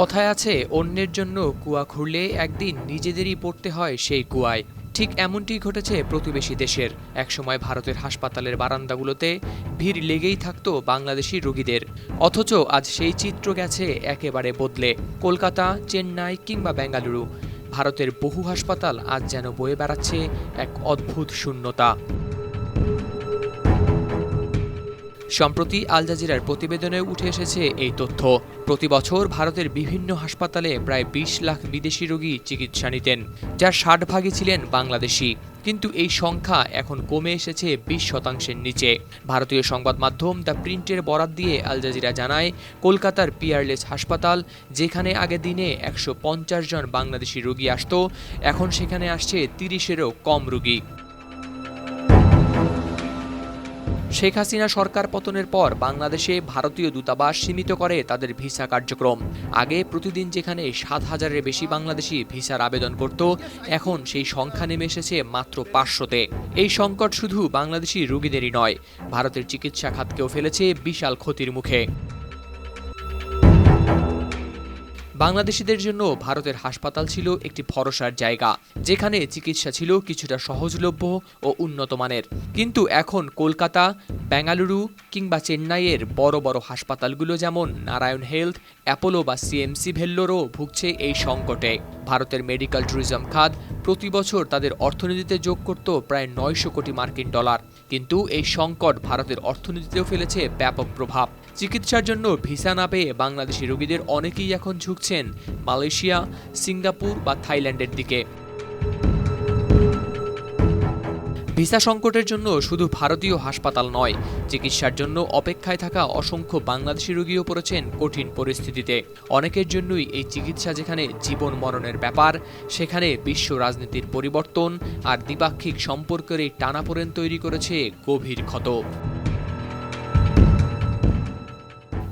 কথায় আছে, অন্যের জন্য কুয়া খুঁড়লে একদিন নিজেদেরই পড়তে হয় সেই কুয়ায়। ঠিক এমনটি ঘটেছে প্রতিবেশী দেশের। একসময় ভারতের হাসপাতালের বারান্দাগুলোতে ভিড় লেগেই থাকতো বাংলাদেশি রোগীদের। অথচ আজ সেই চিত্র গেছে একেবারে বদলে, কলকাতা, চেন্নাই কিংবা বেঙ্গালুরু। ভারতের বহু হাসপাতাল আজ যেন বয়ে বেড়াচ্ছে এক অদ্ভুত শূন্যতা। সম্প্রতি আল জাজিরার প্রতিবেদনে উঠে এসেছে এই তথ্য। প্রতি বছর ভারতের বিভিন্ন হাসপাতালে প্রায় বিশ লাখ বিদেশি রোগী চিকিৎসা নিতেন, যার ষাট ভাগই ছিলেন বাংলাদেশি। কিন্তু এই সংখ্যা এখন কমে এসেছে বিশ শতাংশের নিচে। ভারতীয় সংবাদ মাধ্যম দ্য প্রিন্টের বরাত দিয়ে আল জাজিরা জানায়, কলকাতার পিয়ারলেস হাসপাতাল, যেখানে আগে দিনে একশো পঞ্চাশ জন বাংলাদেশি রোগী আসত, এখন সেখানে আসছে তিরিশেরও কম রোগী। শেখ হাসিনা সরকার পতনের পর বাংলাদেশে ভারতীয় দূতাবাস সীমিত করে তাদের ভিসা কার্যক্রম। আগে প্রতিদিন যেখানে সাত হাজারের বেশি বাংলাদেশি ভিসার আবেদন করত, এখন সেই সংখ্যা নেমে এসেছে মাত্র পাঁচশোতে। এই সংকট শুধু বাংলাদেশি রোগীদেরই নয়, ভারতের চিকিৎসা খাতকেও ফেলেছে বিশাল ক্ষতির মুখে। বাংলাদেশিদের জন্য ভারতের হাসপাতাল ছিল একটি ভরসার জায়গা, যেখানে চিকিৎসা ছিল কিছুটা সহজলভ্য ও উন্নত মানের। কিন্তু এখন কলকাতা, বেঙ্গালুরু কিংবা চেন্নাইয়ের বড় বড় হাসপাতালগুলো যেমন নারায়ণ হেলথ, অ্যাপোলো বা সিএমসি ভেল্লোরও ভুগছে এই সংকটে। ভারতের মেডিকেল ট্যুরিজম খাত প্রতি বছর তাদের অর্থনীতিতে যোগ করত প্রায় নয়শো কোটি মার্কিন ডলার। কিন্তু এই সংকট ভারতের অর্থনীতিতেও ফেলেছে ব্যাপক প্রভাব। চিকিৎসার জন্য ভিসা না পেয়ে বাংলাদেশি রোগীদের অনেকেই এখন ঝুঁকছেন মালয়েশিয়া, সিঙ্গাপুর বা থাইল্যান্ডের দিকে। ভিসা সংকটের জন্য শুধু ভারতীয় হাসপাতাল নয়, চিকিৎসার জন্য অপেক্ষায় থাকা অসংখ্য বাংলাদেশি রোগীও পড়েছেন কঠিন পরিস্থিতিতে। অনেকের জন্যই এই চিকিৎসা যেখানে জীবন মরণের ব্যাপার, সেখানে বিশ্ব রাজনীতির পরিবর্তন আর দ্বিপাক্ষিক সম্পর্কের এই টানাপোড়েন তৈরি করেছে গভীর ক্ষত।